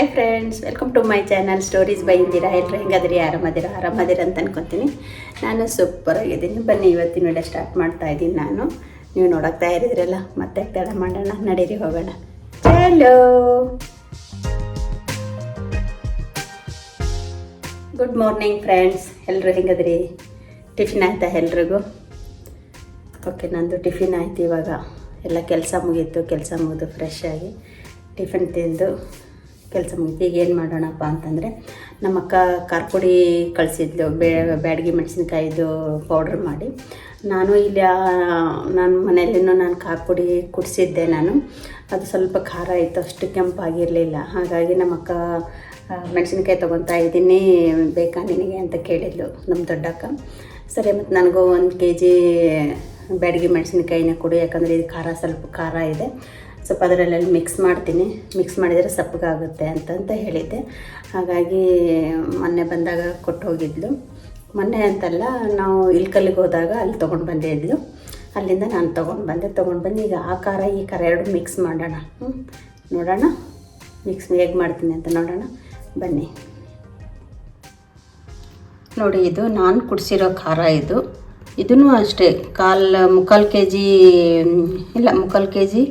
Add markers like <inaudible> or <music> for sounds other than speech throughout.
Hi friends welcome to my channel stories by Indira ಎಲ್ಲರೂ ಹೆಂಗಾದ್ರಿ? ಆರಾಮದಿರ? ಆರಾಮದಿರ ಅಂತ ಅನ್ಕೊತೀನಿ. ನಾನು ಸೂಪರ್ ಆಗಿದ್ದೀನಿ. ಬನ್ನಿ, ಇವತ್ತಿನ ವಿಡಿಯೋ ಸ್ಟಾರ್ಟ್ ಮಾಡ್ತಾ ಇದ್ದೀನಿ ನಾನು. ನೀವು ನೋಡೋಕೆ ತಯಾರಿದ್ರಲ್ಲ ಮತ್ತೆ ತಡ ಮಾಡೋಣ, ನಡೀರಿ, ಹೋಗೋಣ. ಚಲೋ ಗುಡ್ ಮಾರ್ನಿಂಗ್ ಫ್ರೆಂಡ್ಸ್ ಎಲ್ಲರೂ ಹೆಂಗದ್ರಿ? ಟಿಫಿನ್ ಆಯ್ತಾ ಎಲ್ರಿಗೂ? ಓಕೆ ನಂದು ಟಿಫಿನ್ ಆಯ್ತು ಇವಾಗ. ಎಲ್ಲ ಕೆಲಸ ಮುಗೀತು, ಕೆಲಸ ಮುಗಿದು ಫ್ರೆಶ್ ಆಗಿ ಟಿಫಿನ್ ತಿಂದು ಕೆಲಸ ಮುಗಿತು ಈಗ ಏನು ಮಾಡೋಣಪ್ಪ ಅಂತಂದರೆ ನಮ್ಮ ಅಕ್ಕ ಖಾರಪುಡಿ ಕಳಿಸಿದ್ಲು, ಬೇ, ಬ್ಯಾಡಗಿ ಮೆಣಸಿನ್ಕಾಯಿದು ಪೌಡ್ರ್ ಮಾಡಿ. ನಾನು ಇಲ್ಲಿ ನನ್ನ ಮನೆಯಲ್ಲಿನೂ ನಾನು ಖಾರ ಪುಡಿ ಕುಡಿಸಿದ್ದೆ ನಾನು. ಅದು ಸ್ವಲ್ಪ ಖಾರ ಇತ್ತು ಅಷ್ಟು ಕೆಂಪಾಗಿರಲಿಲ್ಲ. ಹಾಗಾಗಿ ನಮ್ಮ ಅಕ್ಕ ಮೆಣಸಿನ್ಕಾಯಿ ತೊಗೊತಾ ಇದ್ದೀನಿ, ಬೇಕಾ ನಿನಗೆ ಅಂತ ಕೇಳಿದ್ಲು ನಮ್ಮ ದೊಡ್ಡಕ್ಕ. ಸರಿ ಮತ್ತು ನನಗೂ ಒಂದು ಕೆ ಜಿ ಬ್ಯಾಡಗಿ ಮೆಣಸಿನ್ಕಾಯಿನ ಕೊಡಿ, ಯಾಕಂದರೆ ಇದು ಖಾರ ಸ್ವಲ್ಪ ಖಾರ ಇದೆ. ಸ್ವಲ್ಪ ಅದರಲ್ಲೆಲ್ಲ ಮಿಕ್ಸ್ ಮಾಡ್ತೀನಿ. ಮಿಕ್ಸ್ ಮಾಡಿದರೆ ಸಪ್ಪಗಾಗುತ್ತೆ ಅಂತಂತ ಹೇಳಿದ್ದೆ. ಹಾಗಾಗಿ ಮೊನ್ನೆ ಬಂದಾಗ ಕೊಟ್ಟು ಹೋಗಿದ್ಲು ಮೊನ್ನೆ ಅಂತಲ್ಲ ನಾವು ಇಲ್ಕಲ್ಲಿಗೆ ಹೋದಾಗ ಅಲ್ಲಿ ತೊಗೊಂಡು ಬಂದಿದ್ಲು ಅಲ್ಲಿಂದ ನಾನು ತೊಗೊಂಡು ಬಂದೆ. ತೊಗೊಂಡು ಬಂದು ಈಗ ಆ ಖಾರ, ಈ ಖಾರ ಎರಡು ಮಿಕ್ಸ್ ಮಾಡೋಣ. ನೋಡೋಣ. ಮಿಕ್ಸ್ ಹೇಗೆ ಮಾಡ್ತೀನಿ ಅಂತ ನೋಡೋಣ. ಬನ್ನಿ. ನೋಡಿ, ಇದು ನಾನು ಕುಡಿಸಿರೋ ಖಾರ ಇದು. ಇದೂ ಅಷ್ಟೇ. ಕಾಲು, ಮುಕ್ಕಾಲು ಕೆ ಜಿ ಇಲ್ಲ, ಮುಕ್ಕಾಲು ಕೆ ಜಿ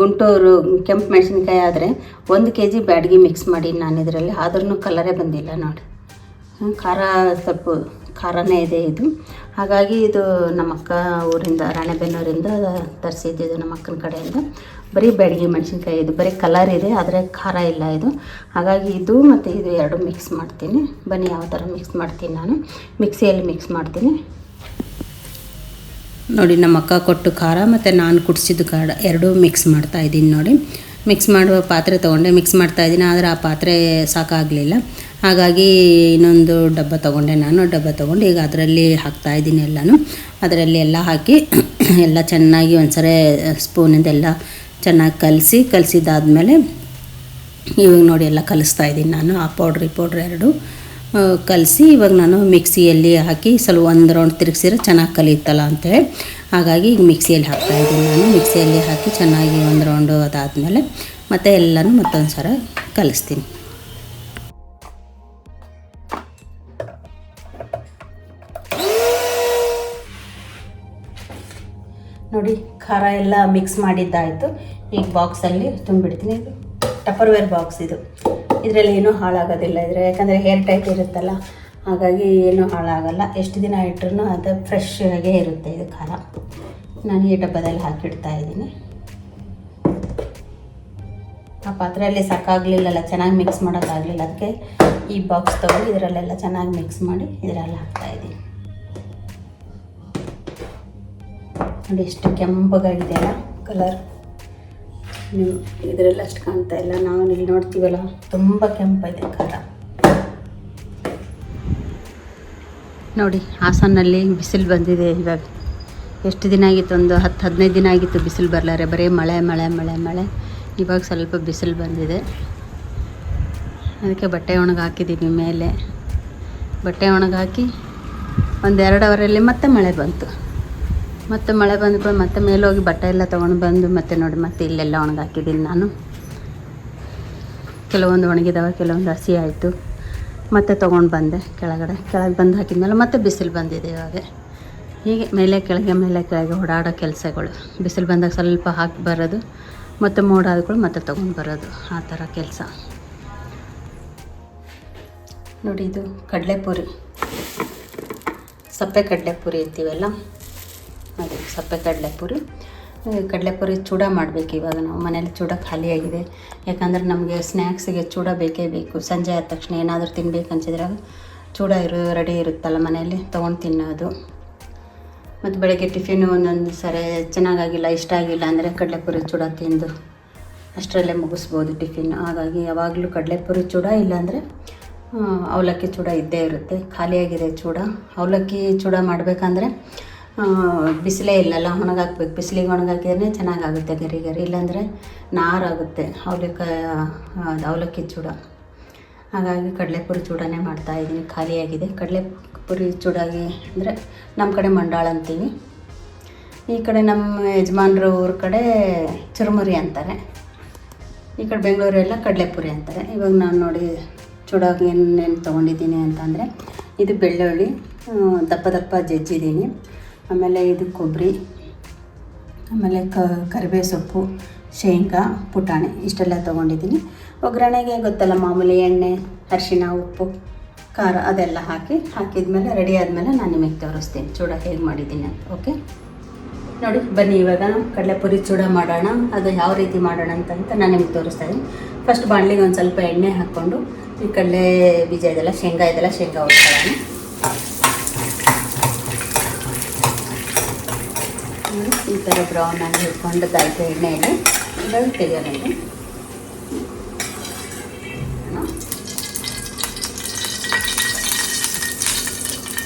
ಗುಂಟೂರು ಕೆಂಪು ಮೆಣಸಿನ್ಕಾಯಿ ಆದರೆ ಒಂದು ಕೆ ಜಿ ಬ್ಯಾಡಗಿ ಮಿಕ್ಸ್ ಮಾಡಿ ನಾನು ಇದರಲ್ಲಿ. ಆದ್ರೂ ಕಲರೇ ಬಂದಿಲ್ಲ ನೋಡಿ. ಖಾರ ಸ್ವಲ್ಪ ಖಾರನೇ ಇದೆ ಇದು. ಹಾಗಾಗಿ ಇದು ನಮ್ಮಕ್ಕ ಊರಿಂದ, ರಾಣೆಬೆನ್ನೂರಿಂದ ತರಿಸಿದ್ದು ನಮ್ಮ ಅಕ್ಕನ ಕಡೆಯಿಂದ. ಬರೀ ಬ್ಯಾಡಗಿ ಮೆಣಸಿನ್ಕಾಯಿ ಇದು. ಬರೀ ಕಲರ್ ಇದೆ, ಆದರೆ ಖಾರ ಇಲ್ಲ ಇದು. ಹಾಗಾಗಿ ಇದು ಮತ್ತು ಇದು ಎರಡು ಮಿಕ್ಸ್ ಮಾಡ್ತೀನಿ. ಬನ್ನಿ, ಯಾವ ಥರ ಮಿಕ್ಸ್ ಮಾಡ್ತೀನಿ ನಾನು. ಮಿಕ್ಸಿಯಲ್ಲಿ ಮಿಕ್ಸ್ ಮಾಡ್ತೀನಿ. ನೋಡಿ, ನಮ್ಮ ಅಕ್ಕ ಕೊಟ್ಟು ಖಾರ ಮತ್ತು ನಾನು ಕುಡಿಸಿದ್ದು ಖಾರ ಎರಡೂ ಮಿಕ್ಸ್ ಮಾಡ್ತಾ ಇದ್ದೀನಿ ನೋಡಿ. ಮಿಕ್ಸ್ ಮಾಡುವ ಪಾತ್ರೆ ತೊಗೊಂಡೆ ಮಿಕ್ಸ್ ಮಾಡ್ತಾ ಇದ್ದೀನಿ, ಆದರೆ ಆ ಪಾತ್ರೆ ಸಾಕಾಗಲಿಲ್ಲ. ಹಾಗಾಗಿ ಇನ್ನೊಂದು ಡಬ್ಬ ತೊಗೊಂಡೆ ನಾನು, ಡಬ್ಬ ತೊಗೊಂಡು ಈಗ ಅದರಲ್ಲಿ ಹಾಕ್ತಾ ಇದ್ದೀನಿ ಎಲ್ಲನೂ. ಅದರಲ್ಲಿ ಎಲ್ಲ ಹಾಕಿ <coughs> ಎಲ್ಲ ಚೆನ್ನಾಗಿ ಒಂದ್ಸರಿ ಸ್ಪೂನಿಂದ ಎಲ್ಲ ಚೆನ್ನಾಗಿ ಕಲಸಿ, ಕಲಸಿದ್ದಾದಮೇಲೆ ಇವಾಗ ನೋಡಿ ಎಲ್ಲ ಕಲಿಸ್ತಾ ಇದ್ದೀನಿ ನಾನು, ಆ ಪೌಡ್ರ್ ಈ ಪೌಡ್ರ್ ಎರಡು. ಕಲಸಿ ಇವಾಗ ನಾನು ಮಿಕ್ಸಿಯಲ್ಲಿ ಹಾಕಿ ಸ್ವಲ್ಪ ಒಂದು ರೌಂಡ್ ತಿರುಗಿಸಿದ್ರೆ ಚೆನ್ನಾಗಿ ಕಲಿಯುತ್ತಲ್ಲ ಅಂತೇಳಿ ಹಾಗಾಗಿ ಈಗ ಮಿಕ್ಸಿಯಲ್ಲಿ ಹಾಕ್ತಾ ಇದ್ದೀನಿ ನಾನು. ಮಿಕ್ಸಿಯಲ್ಲಿ ಹಾಕಿ ಚೆನ್ನಾಗಿ ಒಂದು ರೌಂಡು ಅದಾದಮೇಲೆ ಮತ್ತೆ ಎಲ್ಲನೂ ಮತ್ತೊಂದು ಸಲ ಕಲಿಸ್ತೀನಿ. ನೋಡಿ, ಖಾರ ಎಲ್ಲ ಮಿಕ್ಸ್ ಮಾಡಿದ್ದಾಯಿತು. ಈಗ ಬಾಕ್ಸಲ್ಲಿ ತುಂಬಿಡ್ತೀನಿ. ಇದು ಟಪರ್ವೇರ್ ಬಾಕ್ಸ್ ಇದು. ಇದರಲ್ಲಿ ಏನೂ ಹಾಳಾಗೋದಿಲ್ಲ ಇದ್ರೆ. ಯಾಕಂದರೆ ಹೇರ್ ಟೈಟ್ ಇರುತ್ತಲ್ಲ, ಹಾಗಾಗಿ ಏನೂ ಹಾಳಾಗಲ್ಲ. ಎಷ್ಟು ದಿನ ಇಟ್ಟರು ಅದು ಫ್ರೆಶ್ ಆಗೇ ಇರುತ್ತೆ ಇದು ಖಾರ. ನಾನು ಈ ಡಬ್ಬದಲ್ಲಿ ಹಾಕಿಡ್ತಾ ಇದ್ದೀನಿ. ಆ ಪಾತ್ರೆಯಲ್ಲಿ ಸಾಕಾಗಲಿಲ್ಲಲ್ಲ, ಚೆನ್ನಾಗಿ ಮಿಕ್ಸ್ ಮಾಡೋಕ್ಕಾಗಲಿಲ್ಲ. ಅದಕ್ಕೆ ಈ ಬಾಕ್ಸ್ ತೊಗೊಂಡು ಇದರಲ್ಲೆಲ್ಲ ಚೆನ್ನಾಗಿ ಮಿಕ್ಸ್ ಮಾಡಿ ಇದರಲ್ಲಿ ಹಾಕ್ತಾ ಇದ್ದೀನಿ. ನೋಡಿ ಎಷ್ಟು ಕೆಂಪಗಾಗಿದೆಯಲ್ಲ ಕಲರ್ ನೀವು ಇದರಲ್ಲಿ ಅಷ್ಟು ಕಾಣ್ತಾ ಇಲ್ಲ. ನಾವು ಇಲ್ಲಿ ನೋಡ್ತೀವಲ್ಲ, ತುಂಬ ಕೆಂಪಾಯ್ತು ಖಾರ ನೋಡಿ ಹಾಸನಲ್ಲಿ ಬಿಸಿಲು ಬಂದಿದೆ ಇವಾಗ. ಎಷ್ಟು ದಿನ ಆಗಿತ್ತು? ಒಂದು ಹತ್ತು, ಹದಿನೈದು ದಿನ ಆಗಿತ್ತು ಬಿಸಿಲು ಬರಲಾರೆ. ಬರೀ ಮಳೆ ಮಳೆ ಮಳೆ ಮಳೆ. ಇವಾಗ ಸ್ವಲ್ಪ ಬಿಸಿಲು ಬಂದಿದೆ. ಅದಕ್ಕೆ ಬಟ್ಟೆ ಒಣಗಿ ಹಾಕಿದ್ದೀವಿ ಮೇಲೆ ಬಟ್ಟೆ ಒಣಗಿ ಹಾಕಿ ಒಂದು ಎರಡು ಅವರಲ್ಲಿ ಮತ್ತೆ ಮಳೆ ಬಂತು. ಮತ್ತೆ ಮಳೆ ಬಂದ ಕೂಡ ಮತ್ತೆ ಮೇಲೆ ಹೋಗಿ ಬಟ್ಟೆ ಎಲ್ಲ ತೊಗೊಂಡು ಬಂದು ಮತ್ತೆ ನೋಡಿ, ಮತ್ತೆ ಇಲ್ಲೆಲ್ಲ ಒಣಗಾಕಿದ್ದೀನಿ ನಾನು. ಕೆಲವೊಂದು ಒಣಗಿದಾವೆ, ಕೆಲವೊಂದು ಹಸಿ ಆಯಿತು. ಮತ್ತೆ ತೊಗೊಂಡು ಬಂದೆ ಕೆಳಗಡೆ. ಕೆಳಗೆ ಬಂದು ಹಾಕಿದ್ಮೇಲೆ ಮತ್ತೆ ಬಿಸಿಲು ಬಂದಿದೆ ಇವಾಗ. ಹೀಗೆ ಮೇಲೆ ಕೆಳಗೆ ಮೇಲೆ ಕೆಳಗೆ ಓಡಾಡೋ ಕೆಲಸಗಳು. ಬಿಸಿಲು ಬಂದಾಗ ಸ್ವಲ್ಪ ಹಾಕಿ ಬರೋದು, ಮತ್ತು ಮೋಡ ಮತ್ತೆ ತೊಗೊಂಡು ಬರೋದು. ಆ ಥರ ಕೆಲಸ. ನೋಡಿ ಇದು ಕಡಲೆಪುರಿ. ಸಪ್ಪೆ ಕಡಲೆಪುರಿ ಇರ್ತೀವಲ್ಲ ಅದು ಸಪ್ಪೆ ಕಡಲೆಪುರಿ. ಕಡಲೆಪುರಿ ಚೂಡ ಮಾಡಬೇಕು ಇವಾಗ ನಾವು. ಮನೇಲಿ ಚೂಡ ಖಾಲಿಯಾಗಿದೆ ಯಾಕಂದರೆ ನಮಗೆ ಸ್ನ್ಯಾಕ್ಸಿಗೆ ಚೂಡ ಬೇಕೇ ಬೇಕು. ಸಂಜೆ ಆದ ತಕ್ಷಣ ಏನಾದರೂ ತಿನ್ಬೇಕು ಅನ್ಸಿದ್ರಾಗ ಚೂಡ ಇರೋ, ರೆಡಿ ಇರುತ್ತಲ್ಲ ಮನೆಯಲ್ಲಿ. ತೊಗೊಂಡು ತಿನ್ನೋದು. ಮತ್ತು ಬೆಳಗ್ಗೆ ಟಿಫಿನು ಒಂದೊಂದು ಸರಿ ಚೆನ್ನಾಗಾಗಿಲ್ಲ, ಇಷ್ಟ ಆಗಿಲ್ಲ ಅಂದರೆ ಕಡಲೆಪುರಿ ಚೂಡ ತಿಂದು ಅಷ್ಟರಲ್ಲೇ ಮುಗಿಸ್ಬೋದು ಟಿಫಿನ್. ಹಾಗಾಗಿ ಯಾವಾಗಲೂ ಕಡಲೆಪುರಿ ಚೂಡ ಇಲ್ಲಾಂದರೆ ಅವಲಕ್ಕಿ ಚೂಡ ಇದ್ದೇ ಇರುತ್ತೆ. ಖಾಲಿಯಾಗಿದೆ ಚೂಡ. ಅವಲಕ್ಕಿ ಚೂಡ ಮಾಡಬೇಕಂದ್ರೆ ಬಿಸಿಲೇ ಇಲ್ಲಲ್ಲ, ಒಣಗಾಕ್ಬೇಕು. ಬಿಸಿಲಿಗೆ ಒಣಗಾಕಿದ್ರೆ ಚೆನ್ನಾಗಾಗುತ್ತೆ ಗರಿ ಗರಿ. ಇಲ್ಲಾಂದರೆ ನಾರಾಗುತ್ತೆ ಅವಲಕ್ಕ, ಅವಲಕ್ಕಿ ಚೂಡ. ಹಾಗಾಗಿ ಕಡಲೆಪುರಿ ಚೂಡನೇ ಮಾಡ್ತಾಯಿದ್ದೀನಿ ಖಾಲಿಯಾಗಿದೆ. ಕಡಲೆಪುರಿ ಚೂಡಾಗಿ ಅಂದರೆ ನಮ್ಮ ಕಡೆ ಮಂಡಾಳ ಅಂತೀವಿ ಈ ಕಡೆ ನಮ್ಮ ಯಜಮಾನ್ರ ಊರ ಕಡೆ ಚುರುಮುರಿ ಅಂತಾರೆ. ಈ ಕಡೆ ಬೆಂಗಳೂರೆಲ್ಲ ಕಡಲೆಪುರಿ ಅಂತಾರೆ. ಇವಾಗ ನಾನು ನೋಡಿ ಚೂಡಾಗಿ ಏನೇನು ತೊಗೊಂಡಿದ್ದೀನಿ ಅಂತಂದರೆ, ಇದು ಬೆಳ್ಳುಳ್ಳಿ ದಪ್ಪ ದಪ್ಪ ಜಜ್ಜಿದ್ದೀನಿ. ಆಮೇಲೆ ಇದು ಕೊಬ್ಬರಿ, ಆಮೇಲೆ ಕ, ಕರಿಬೇವು ಸೊಪ್ಪು, ಶೇಂಗಾ, ಪುಟಾಣಿ, ಇಷ್ಟೆಲ್ಲ ತೊಗೊಂಡಿದ್ದೀನಿ. ಒಗ್ಗರಣೆಗೆ ಗೊತ್ತಲ್ಲ, ಮಾಮೂಲಿ ಎಣ್ಣೆ, ಅರಿಶಿನ, ಉಪ್ಪು, ಖಾರ ಅದೆಲ್ಲ ಹಾಕಿ, ಹಾಕಿದ್ಮೇಲೆ ರೆಡಿ ಆದಮೇಲೆ ನಾನು ನಿಮಗೆ ತೋರಿಸ್ತೀನಿ. ಚೂಡ ಹೇಗೆ ಮಾಡಿದ್ದೀನಿ ಅಂತ ಓಕೆ ನೋಡಿ, ಬನ್ನಿ, ಇವಾಗ ಕಡಲೆಪುರಿ ಚೂಡ ಮಾಡೋಣ, ಅದು ಯಾವ ರೀತಿ ಮಾಡೋಣ ಅಂತ ನಾನು ನಿಮಗೆ ತೋರಿಸ್ತಾ ಇದ್ದೀನಿ. ಫಸ್ಟ್ ಬಾಣಲಿಗೆ ಒಂದು ಸ್ವಲ್ಪ ಎಣ್ಣೆ ಹಾಕ್ಕೊಂಡು, ಈ ಕಡಲೆ ಬೀಜ ಇದೆಲ್ಲ, ಶೇಂಗಾ ಇದೆಲ್ಲ, ಶೇಂಗಾ ಹುಡ್ಕೊಳ್ಳೋಣ ನೋಡಿ, ಈ ಥರ ಬ್ರೌನ್ ಆಗಿ ಹಿಡ್ಕೊಂಡು ಗಾಯಕ ಎಣ್ಣೆಯಲ್ಲಿ ಇವಾಗ ತೆಗೆಯೋದು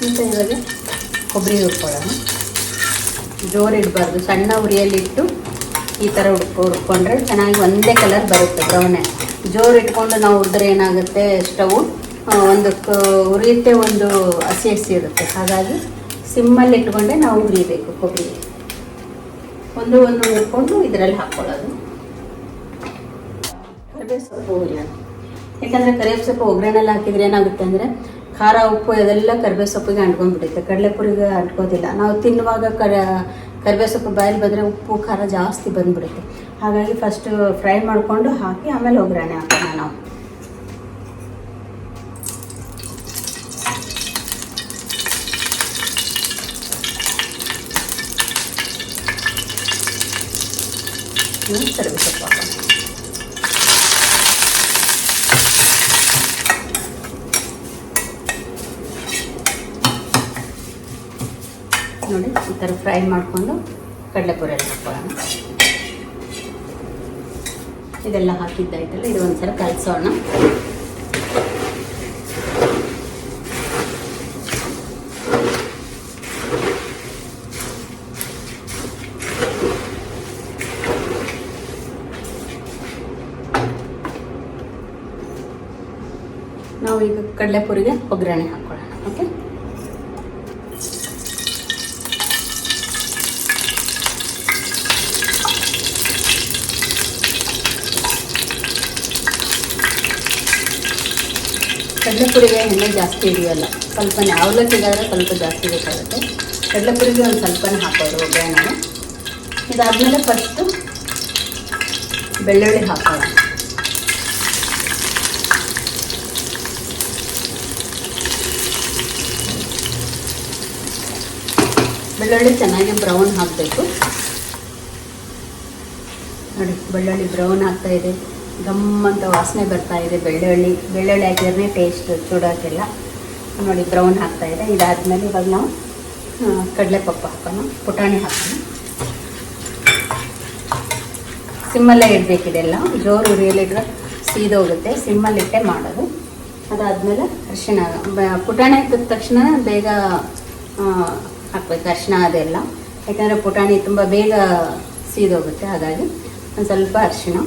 ಇಂಥ ಇವಾಗ ಕೊಬ್ಬರಿ ಹುರ್ಕೊಳ್ಳೋಣ. ಜೋರು ಇಡಬಾರ್ದು, ಸಣ್ಣ ಉರಿಯಲ್ಲಿಟ್ಟು ಈ ಥರ ಹುಡ್ಕೊ ಹುಡ್ಕೊಂಡ್ರೆ ಚೆನ್ನಾಗಿ ಒಂದೇ ಕಲರ್ ಬರುತ್ತೆ ಬ್ರೌನೇ ಜೋರು ಇಟ್ಕೊಂಡು ನಾವು ಹುರಿದ್ರೆ ಏನಾಗುತ್ತೆ ಸ್ಟವ್ ಒಂದು ಉರಿಯುತ್ತೆ ಒಂದು ಹಸಿ ಹಸಿ ಇರುತ್ತೆ. ಹಾಗಾಗಿ ಸಿಮ್ಮಲ್ಲಿ ಇಟ್ಕೊಂಡೆ ನಾವು ಉರಿಬೇಕು ಕೊಬ್ಬರಿ ಒಂದು ಒಂದು ಹುರ್ಕೊಂಡು ಇದರಲ್ಲಿ ಹಾಕ್ಕೊಳ್ಳೋದು. ಕರಿಬೇವು ಸೊಪ್ಪು ಹುರಿಯೋಣ ಯಾಕಂದರೆ ಕರಿಬೇವು ಸೊಪ್ಪು ಒಗ್ಗರಣೆಲ್ಲ ಹಾಕಿದ್ರೆ ಏನಾಗುತ್ತೆ ಅಂದರೆ ಖಾರ, ಉಪ್ಪು ಅದೆಲ್ಲ ಕರಿಬೇವು ಸೊಪ್ಪಿಗೆ ಅಂಟ್ಕೊಂಡ್ಬಿಡುತ್ತೆ. ಕಡಲೆಪುರಿಗೆ ಅಂಟ್ಕೋದಿಲ್ಲ ನಾವು ತಿನ್ನುವಾಗ ಕರ, ಕರಿಬೇವು ಸೊಪ್ಪು ಬಾಯಲ್ಲಿ ಬಂದರೆ ಉಪ್ಪು, ಖಾರ ಜಾಸ್ತಿ ಬಂದ್ಬಿಡುತ್ತೆ. ಹಾಗಾಗಿ ಫಸ್ಟು ಫ್ರೈ ಮಾಡಿಕೊಂಡು ಹಾಕಿ ಆಮೇಲೆ ಒಗ್ಗರಣೆ ಹಾಕೋಣ ನಾವು. ಹ್ಮ್, ಕರಿಬೇವು ಸೊಪ್ಪು ಹಾಕೋಣ ನೋಡಿ ಈ ಥರ ಫ್ರೈ ಮಾಡಿಕೊಂಡು ಕಡಲೆಪುರಿಯಲ್ಲಿ ಹಾಕೊಳ್ಳೋಣ ಇದೆಲ್ಲ ಹಾಕಿದ್ದಾಯ್ತಲ್ಲ ಇದು ಒಂದ್ಸಲ ಕಲಸೋಣ. ನಾವು ಈಗ ಕಡಲೆಪುರಿಗೆ ಒಗ್ಗರಣೆ ಹಾಕ್ಕೊಳ್ಳೋಣ ಓಕೆ ಕಡಲೆಪುರಿಗೆ ಎಣ್ಣೆ ಜಾಸ್ತಿ ಹಿಡಿಯೋಲ್ಲ, ಸ್ವಲ್ಪನೇ ಅವಲಕ್ಕಿಗಾದ್ರೆ ಸ್ವಲ್ಪ ಜಾಸ್ತಿ ಬೇಕಾಗುತ್ತೆ. ಕಡಲೆಪುರಿಗೆ ಒಂದು ಸ್ವಲ್ಪನೇ ಹಾಕೋದು ಒಗ್ಗರಣೆ ಇದಾದಮೇಲೆ ಫಸ್ಟು ಬೆಳ್ಳುಳ್ಳಿ ಹಾಕೋಣ ಬೆಳ್ಳುಳ್ಳಿ ಚೆನ್ನಾಗಿ ಬ್ರೌನ್ ಹಾಕಬೇಕು ನೋಡಿ, ಬೆಳ್ಳುಳ್ಳಿ ಬ್ರೌನ್ ಆಗ್ತಾ ಇದೆ. ಗಮ್ಮಂತ ವಾಸನೆ ಬರ್ತಾ ಇದೆ ಬೆಳ್ಳುಳ್ಳಿ. ಬೆಳ್ಳುಳ್ಳಿ ಹಾಕಿದ್ರೆ ಟೇಸ್ಟ್ ಚೂಡೋಕ್ಕಿಲ್ಲ. ನೋಡಿ, ಬ್ರೌನ್ ಆಗ್ತಾ ಇದೆ. ಇದಾದಮೇಲೆ ಇವಾಗ ನಾವು ಕಡಲೆಪಪ್ಪು ಹಾಕೋಣ. ಪುಟಾಣಿ ಹಾಕೋಣ. ಸಿಮ್ಮಲ್ಲೇ ಇಡಬೇಕಿದೆಲ್ಲ ಜೋರು ಉರಿಯಲ್ಲಿಟ್ಟರೆ ಸೀದೋಗುತ್ತೆ ಸಿಮ್ಮಲ್ಲಿಟ್ಟೆ ಮಾಡೋದು. ಅದಾದಮೇಲೆ ಅರಿಶಿಣ ಪುಟಾಣಿ ಹಾಕಿದ ತಕ್ಷಣ ಬೇಗ ಹಾಕ್ಬೇಕು. ಅರಿಶಿನ ಅದೆಲ್ಲ. ಯಾಕಂದರೆ ಪುಟಾಣಿ ತುಂಬ ಬೇಗ ಸೀದೋಗುತ್ತೆ. ಹಾಗಾಗಿ ಒಂದು ಸ್ವಲ್ಪ ಅರಿಶಿಣ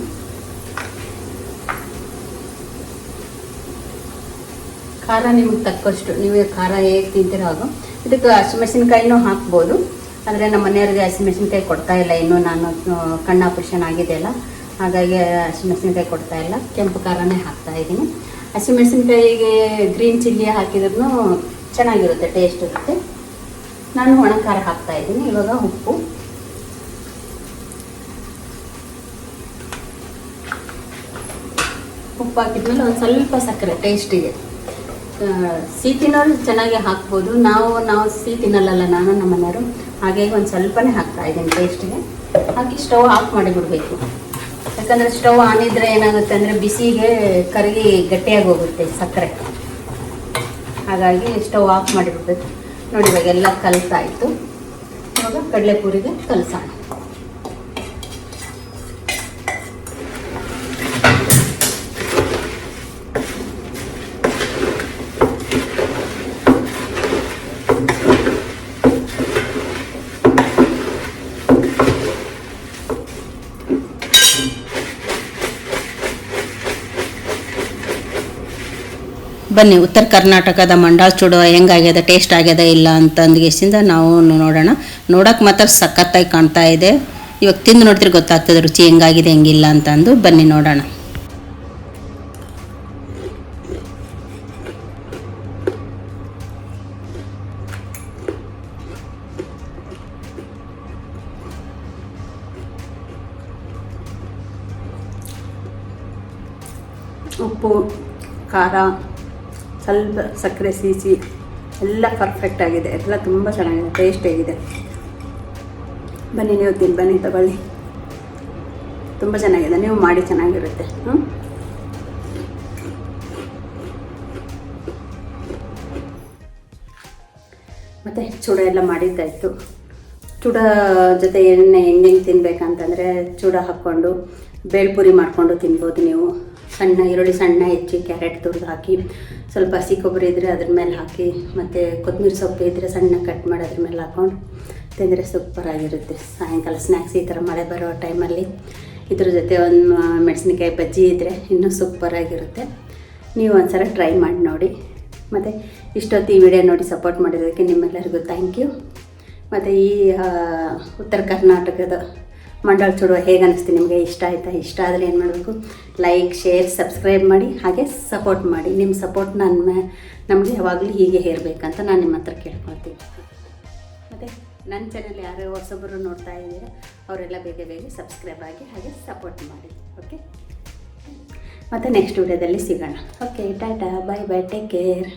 ಖಾರ ನಿಮಗೆ ತಕ್ಕಷ್ಟು, ನೀವು ಖಾರ ಹೇಗೆ ತಿಂತೀರೋ ಹಾಗೋ. ಇದಕ್ಕೆ ಹಸಿಮೆಣಸಿನ್ಕಾಯಿನೂ ಹಾಕ್ಬೋದು. ಆದರೆ ನಮ್ಮ ಮನೆಯವ್ರಿಗೆ ಹಸಿಮೆಣಸಿನ್ಕಾಯಿ ಕೊಡ್ತಾ ಇಲ್ಲ. ಇನ್ನೂ ನಾನು ಕಣ್ಣು ಆಪ್ರೇಷನ್ ಆಗಿದೆ ಅಲ್ಲ. ಹಾಗಾಗಿ ಹಸಿಮೆಣಸಿನ್ಕಾಯಿ ಕೊಡ್ತಾ ಇಲ್ಲ. ಕೆಂಪು ಖಾರನೇ ಹಾಕ್ತಾ ಇದ್ದೀನಿ. ಹಸಿಮೆಣಸಿನ್ಕಾಯಿಗೆ ಗ್ರೀನ್ ಚಿಲ್ಲಿ ಹಾಕಿದ್ರೂ ಚೆನ್ನಾಗಿರುತ್ತೆ, ಟೇಸ್ಟ್ ಇರುತ್ತೆ. ನಾನು ಒಣ ಖಾರ ಹಾಕ್ತಾ ಇದ್ದೀನಿ, ಇವಾಗ ಉಪ್ಪು. ಉಪ್ಪು ಹಾಕಿದ್ಮೇಲೆ ಒಂದು ಸ್ವಲ್ಪ ಸಕ್ಕರೆ ಟೇಸ್ಟಿಗೆ ಸಿಹಿ ತಿನ್ನೋರು ಚೆನ್ನಾಗಿ ಹಾಕ್ಬೋದು. ನಾವು ನಾವು ಸಿಹಿ ತಿನ್ನಲ್ಲಲ್ಲ ನಾನು ನಮ್ಮ ಮನೆಯವರು, ಹಾಗೆ ಒಂದು ಸ್ವಲ್ಪನೇ ಹಾಕ್ತಾ ಇದ್ದೀನಿ ಟೇಸ್ಟಿಗೆ ಹಾಕಿ ಸ್ಟವ್ ಆಫ್ ಮಾಡಿಬಿಡ್ಬೇಕು ಯಾಕಂದರೆ ಸ್ಟವ್ ಆನ್ ಇದ್ರೆ ಏನಾಗುತ್ತೆ ಅಂದರೆ ಬಿಸಿಗೆ ಕರಗಿ ಗಟ್ಟಿಯಾಗಿ ಹೋಗುತ್ತೆ ಸಕ್ಕರೆ. ಹಾಗಾಗಿ ಸ್ಟವ್ ಆಫ್ ಮಾಡಿಬಿಡ್ಬೇಕು ನೋಡಿ ಇವಾಗ ಎಲ್ಲ ಕಲಸಾಯಿತು ಇವಾಗ ಕಡಲೆಪುರಿಗೆ ಕಲಸೋಣ. ಬನ್ನಿ, ಉತ್ತರ ಕರ್ನಾಟಕದ ಮಂಡಾಳ್ ಚೂಡು ಹೆಂಗಾಗ್ಯದ ಟೇಸ್ಟ್ ಆಗ್ಯದ ಇಲ್ಲ ಅಂತ ಅಂದ್ಗೆಸಿಂದ ನಾವು ನೋಡೋಣ. ನೋಡೋಕೆ ಮಾತ್ರ ಸಖತ್ತಾಗಿ ಕಾಣ್ತಾ ಇದೆ. ಇವಾಗ ತಿಂದು ನೋಡಿದ್ರೆ ಗೊತ್ತಾಗ್ತದೆ ರುಚಿ ಹೆಂಗಾಗಿದೆ, ಹೆಂಗಿಲ್ಲ ಅಂತ ಅಂದು ಬನ್ನಿ ನೋಡೋಣ. ಉಪ್ಪು, ಖಾರ. ಸ್ವಲ್ಪ ಸಕ್ಕರೆ ಸೀಸಿ ಎಲ್ಲ ಪರ್ಫೆಕ್ಟ್ ಆಗಿದೆ. ಎಲ್ಲ ತುಂಬ ಚೆನ್ನಾಗಿದೆ ಟೇಸ್ಟ್ ಆಗಿದೆ ಬನ್ನಿ ನೀವು ತಿನ್, ಬನ್ನಿ ತಗೊಳ್ಳಿ. ತುಂಬ ಚೆನ್ನಾಗಿದೆ, ನೀವು ಮಾಡಿ ಚೆನ್ನಾಗಿರುತ್ತೆ. ಹ್ಞೂ ಮತ್ತು ಚೂಡ ಎಲ್ಲ ಮಾಡಿದ್ದಾಯಿತು ಚೂಡ ಜೊತೆ ಎಣ್ಣೆ ಹೆಂಗೆ ಹೆಂಗೆ ಚೂಡ ಹಾಕ್ಕೊಂಡು, ಬೇಳ್ಪುರಿ ಮಾಡಿಕೊಂಡು ತಿನ್ಬೋದು ನೀವು. ಸಣ್ಣ, ಈರುಳ್ಳಿ ಸಣ್ಣ ಹೆಚ್ಚಿ ಕ್ಯಾರೆಟ್ ತುರಿದು ಹಾಕಿ ಸ್ವಲ್ಪ ಹಸಿ ಕೊಬ್ಬರಿ ಇದ್ದರೆ ಅದ್ರ ಮೇಲೆ ಹಾಕಿ, ಮತ್ತು ಕೊತ್ತಂಬರಿ ಸೊಪ್ಪು ಇದ್ದರೆ ಸಣ್ಣ ಕಟ್ ಮಾಡಿ ಅದ್ರ ಮೇಲೆ ಹಾಕ್ಕೊಂಡು ತಿಂದರೆ ಸೂಪರಾಗಿರುತ್ತೆ ಸಾಯಂಕಾಲ ಸ್ನ್ಯಾಕ್ಸ್ ಈ ಥರ ಮಳೆ ಬರೋ ಟೈಮಲ್ಲಿ ಇದ್ರ ಜೊತೆ ಒಂದು ಮೆಣಸಿನ್ಕಾಯಿ ಬಜ್ಜಿ ಇದ್ದರೆ ಇನ್ನೂ ಸೂಪರಾಗಿರುತ್ತೆ ನೀವು ಒಂದ್ಸಲ ಟ್ರೈ ಮಾಡಿ ನೋಡಿ. ಮತ್ತು ಇಷ್ಟೊತ್ತು ಈ ವಿಡಿಯೋ ನೋಡಿ ಸಪೋರ್ಟ್ ಮಾಡಿರೋದಕ್ಕೆ ನಿಮ್ಮೆಲ್ಲರಿಗೂ ಥ್ಯಾಂಕ್ ಯು ಮತ್ತು ಈ ಉತ್ತರ ಕರ್ನಾಟಕದ ಮಂಡಳ ಚೂಡುವ ಹೇಗೆ ನಿಮಗೆ? ಇಷ್ಟ ಆಯಿತಾ? ಇಷ್ಟ ಆದರೆ ಏನು ಮಾಡಬೇಕು? ಲೈಕ್ ಶೇರ್ ಸಬ್ಸ್ಕ್ರೈಬ್ ಮಾಡಿ, ಹಾಗೆ ಸಪೋರ್ಟ್ ಮಾಡಿ. ನಿಮ್ಮ ಸಪೋರ್ಟ್ ನನ್ನ ನಮಗೆ ಯಾವಾಗಲೂ ಹೀಗೆ ಇರಬೇಕಂತ ನಾನು ನಿಮ್ಮ ಹತ್ರ ಕೇಳ್ಕೊಳ್ತೀನಿ. ಮತ್ತು ನನ್ನ ಚಾನಲ್ ಯಾರು ಹೊಸೊಬ್ಬರು ನೋಡ್ತಾ ಇದ್ದೀರಾ, ಅವರೆಲ್ಲ ಬೇಗ ಬೇಗ ಸಬ್ಸ್ಕ್ರೈಬ್ ಆಗಿ ಹಾಗೆ ಸಪೋರ್ಟ್ ಮಾಡಿ. ಓಕೆ ಮತ್ತು ನೆಕ್ಸ್ಟ್ ವಿಡಿಯೋದಲ್ಲಿ ಸಿಗೋಣ. Okay tata bye bye take care